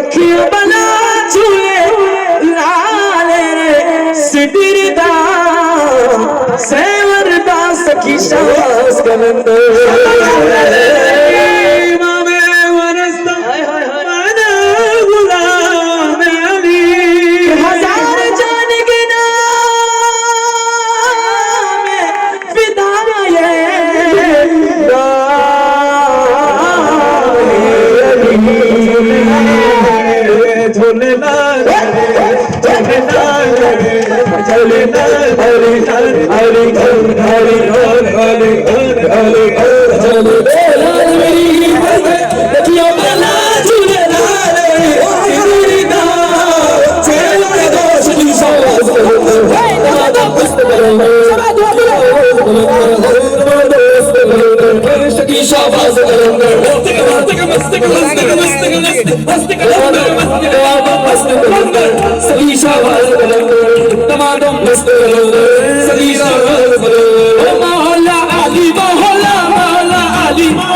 अखियों बना झूले लाले सिदिर दा सेवर दा सखी शास कलंदर। Sadisha was the Tamadam was the Sadisha was the Keep up.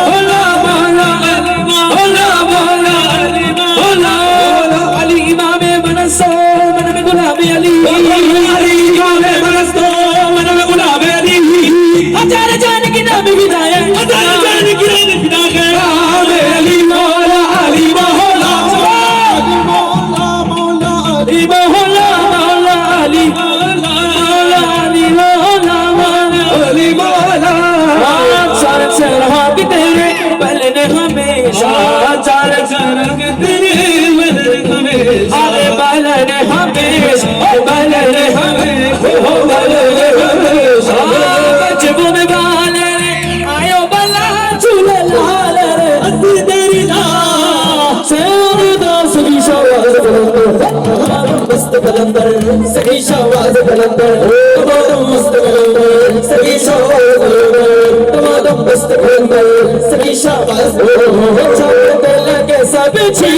से बुलंद है तुम्हारा मस्त बुलंद है सभी शाबाश बुलंद है तुम्हारा मस्त बुलंद है सभी शाबाश बुलंद है चाहे पहले कैसा बिछी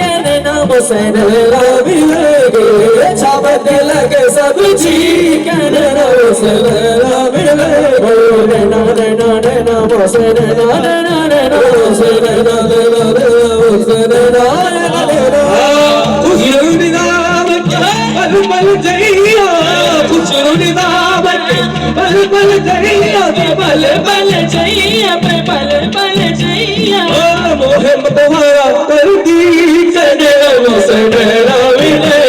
कहने नाम हुसैन रावी लगे चाहे पहले कैसा बिछी कहने नाम हुसैन रावी लगे नैना नैना नैना हुसैन नैना नैना नैना हुसैन नैना नैना नैना हुसैन नैना नैना नैना हुसैन नैना नैना चुन दावत बल बल जैया बल बल जैया बल बल जैया मोहम तुम्हारा कर दी करे उसे डरा मिले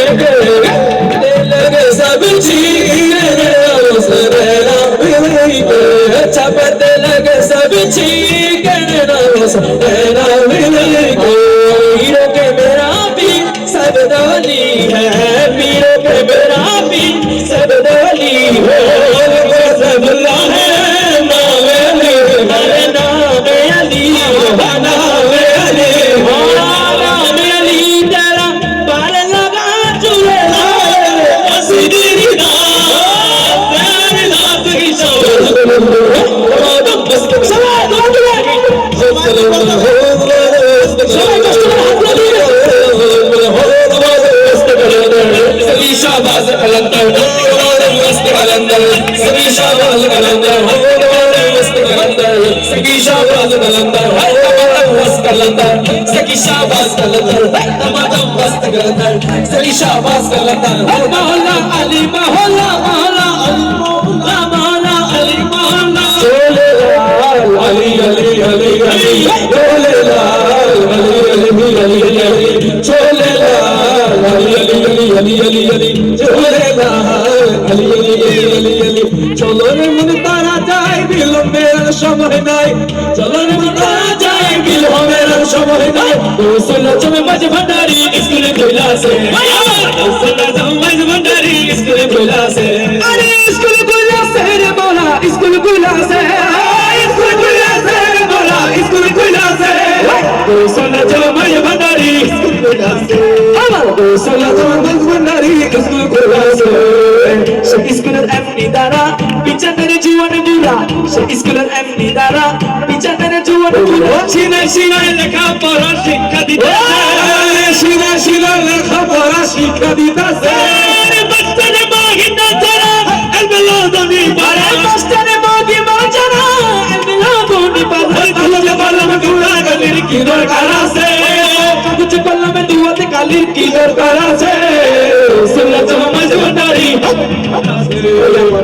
लगे सब जी उसे डरा मिले अच्छा पता लगे सब जी करे उसे ناز کلندر ہو مست کلندر سبھی شاہباز کلندر ہو مست کلندر سبھی شاہباز کلندر ہر تمام مست کلندر سبھی شاہباز کلندر ہر تمام مست کلندر سبھی شاہباز کلندر ہر محلہ علی محلہ محلہ علی محلہ محلہ علی محلہ چلے علی علی علی علی আলি চলো রে মন তারা যায় বিলম্বের সময় নাই। চলো রে মন তারা যায় বিলম্বের সময় নাই। দোসলা চমে মাঝ ভান্ডারি স্কুলে চমে মাঝ ভান্ডারি স্কুলে কইলাসে আরে স্কুলে কইলাসে রে মোলা স্কুলে রে মোলা স্কুলে কইলাসে দোসলা চমে মাঝ ভান্ডারি স্কুলে কইলাসে আমার দোসলা চমে মাঝ ভান্ডারি স্কুলে এমনি দ্বারা পিছনের জীবন বুড়া সে স্কুলের এমনি দ্বারা পিছনের জীবন বুড়া সিনাই সিনাই লেখা পড়া শিক্ষা দিতে সিনাই সিনাই লেখা পড়া শিক্ষা দিতেছে বাচ্চারে মাহিনা ছাড়া এলবেলো দনি পারে বাচ্চারে মাগি মাজারা এলবেলো দনি পারে তুলে বললাম গুড়া গলির কি দরকার আছে কিছু বললাম দুয়াতে আলীর কি দরকার আছে সুন্নাত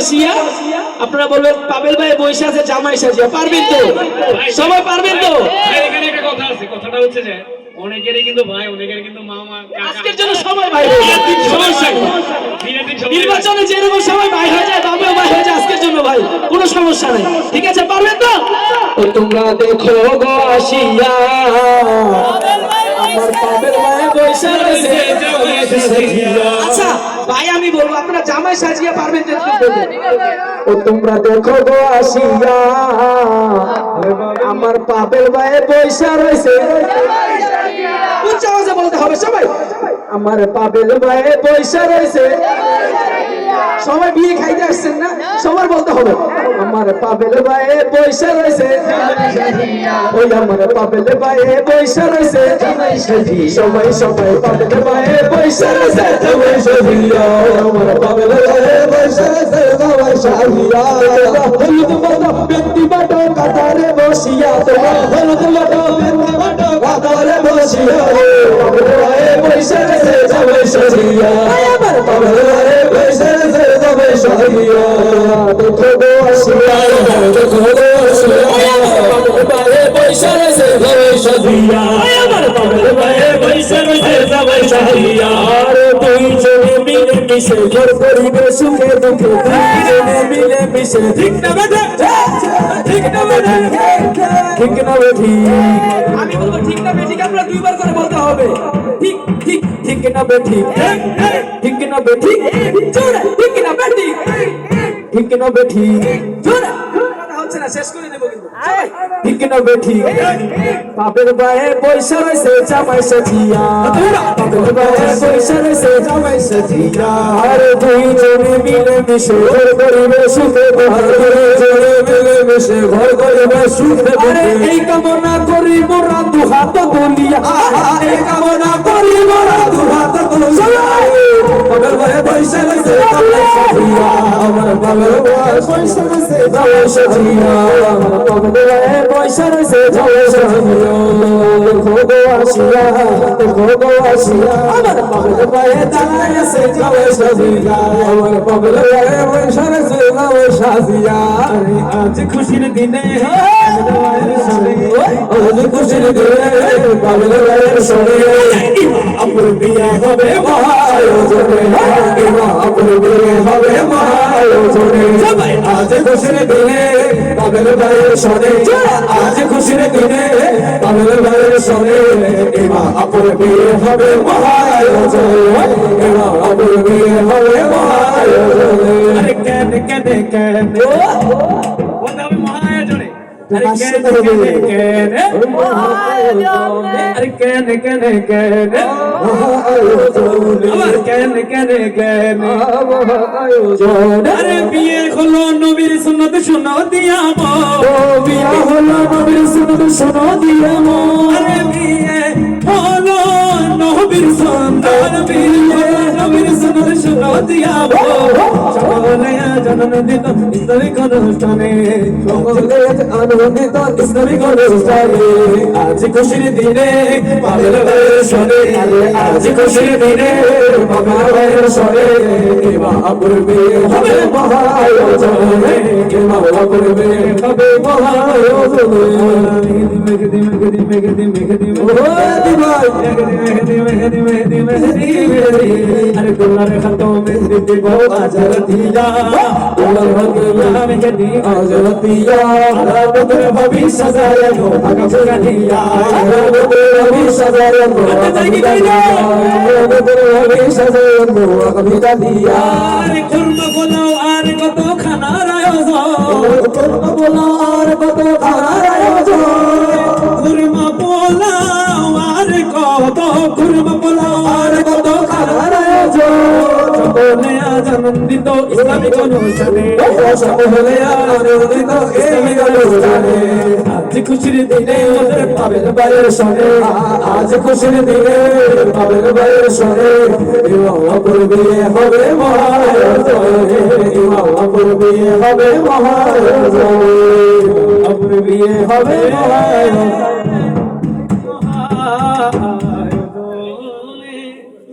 দেখো আপনারা বলবেন পাবেল ভাই বসে আছে জামাই সাজিয়া। পারবেন তো? সবাই পারবেন তো? এখানে একটা কথা আছে কথাটা হচ্ছে যে অনেকেরই কিন্তু ভাই অনেকের কিন্তু মামা আজকের জন্য সবাই ভাই হয়ে সমস্যা নির্বাচনে যেরকম সবাই ভাই হয়ে যায় ভাই হয়ে যায় আজকের জন্য ভাই। কোনো সমস্যা নেই। ঠিক আছে পারবেন তো? তোমরা দেখো গো আসিয়া। আমার পাপের ভাই পয়সা রয়েছে। আচ্ছা ভাই আমি বলব আপনারা জামাই সাজিয়া পারবেন তো একটু বলবেন। ও তোমরা দেখো গো আসিয়া। আমার পাপের ভাই পয়সা রয়েছে। উচ্চ আওয়াজে বলতে হবে সবাই। আমার পাপের ভাই পয়সা রয়েছে। সবাই বিয়ে খাইতে আসছেন না? সবার বলতে হবে, আমার পাবেল ভাই বৈশা রয়েছে ওই আমার পাবেল ভাই বৈশা রয়েছে সবাই সবাই পাবেল ভাই বৈশা রয়েছে সবাই সাজিয়া আমার পাবেল ভাই বৈশা রয়েছে সবাই সাজিয়া হলুদ বাটো ব্যক্তি বাটো কাতারে বসিয়া তোমার হলুদ বাটো ব্যক্তি বাটো কাতারে বসিয়া পাবেল ভাই বৈশা রয়েছে সবাই সাজিয়া আমার পাবেল ভাই আমি বলব ঠিক না, বেঠিক আমরা দুইবার করে বলতে হবে। ঠিক ঠিক ঠিক না বেঠি ঠিক না বেঠি জোরে ঠিক না ঠিক কেন বেঠি জোরে। কথা হচ্ছে না শেষ করে নেব কিন্তু। ঠিক না বেঠি পাপের বায়ে পয়সা রয়েছে জামাই সাথিয়া পাপের বায়ে পয়সা রয়েছে জামাই সাথিয়া আর দুই জনে মিলে মিশে ঘর করিবে সুখে ঘর করে জনে মিলে মিশে ঘর করিবে সুখে আরে এই কামনা করি মোরা দু হাত তুলিয়া এই কামনা করি মোরা দু হাত তুলিয়া পাপের বায়ে পয়সা রয়েছে জামাই সাথিয়া আমার পাপের বায়ে পয়সা রয়েছে জামাই সাথিয়া আমার পাপের বায়ে পয়সা রয়েছে জামাই সাথিয়া দেখো গো আসিয়া দেখো গো আসিয়া আমার পাপের বায়ে দাঁড়ায় আছে জামাই সাথিয়া আমার বায়ে পয়সা রয়েছে জামাই সাথিয়া আরে আজ খুশির দিনে আজ খুশির দিনে আপুর বিয়া হবে মহায়োজনে আপুর বিয়ে হবে মহায়োজনে। আজ খুশির দিনে পাবেল ভাইয়ের সরে আজ খুশির দিনে পাগল ভাইয়ের সরে এমা আপুর বিয়ে হবে মহায়োজনে এমা আপুর বিয়ে হবে মহায়োজনে কেন। কেন কেন আরে বিয়ে হলো নবীর সুন্নত শোনো দিয়া বিয়া হলো নবীর সুন্নত শোনো দিয়া আরে বিয়ে হলো নবীর সন্তান বিয়ে নবীর সুন্নত শোনো দিয়া জনন দিত ইসলামিক অনুষ্ঠানে সকলে আনন্দিত ইসলামিক অনুষ্ঠানে আজ খুশির দিনে পাগল ভাইয়ের সনে আজ খুশির দিনে বাবা ভাইয়ের সরে। এমা আপুর বিয়ে হবে মহায়োজনে এমা আপুর বিয়ে হবে মহায়োজনে মেঘদি মেঘদি মেঘদি মেঘদি ও দি ভাই মেঘদি মেঘদি মেঘদি মেঘদি মেঘদি আরে তোমার খাতো মেঘদি দিব আজার দিয়া। আর কত খানার আয়োজন? আর কত খানার আয়োজন? সকলে আনন্দিত ইসলামিক অনুষ্ঠানে। আজ খুশির দিনে পাবেন বাইরের শোনে আজ খুশির দিনে পাবেন বাইরের আপুর বিয়ে হবে আপুর বিয়ে হবে হবে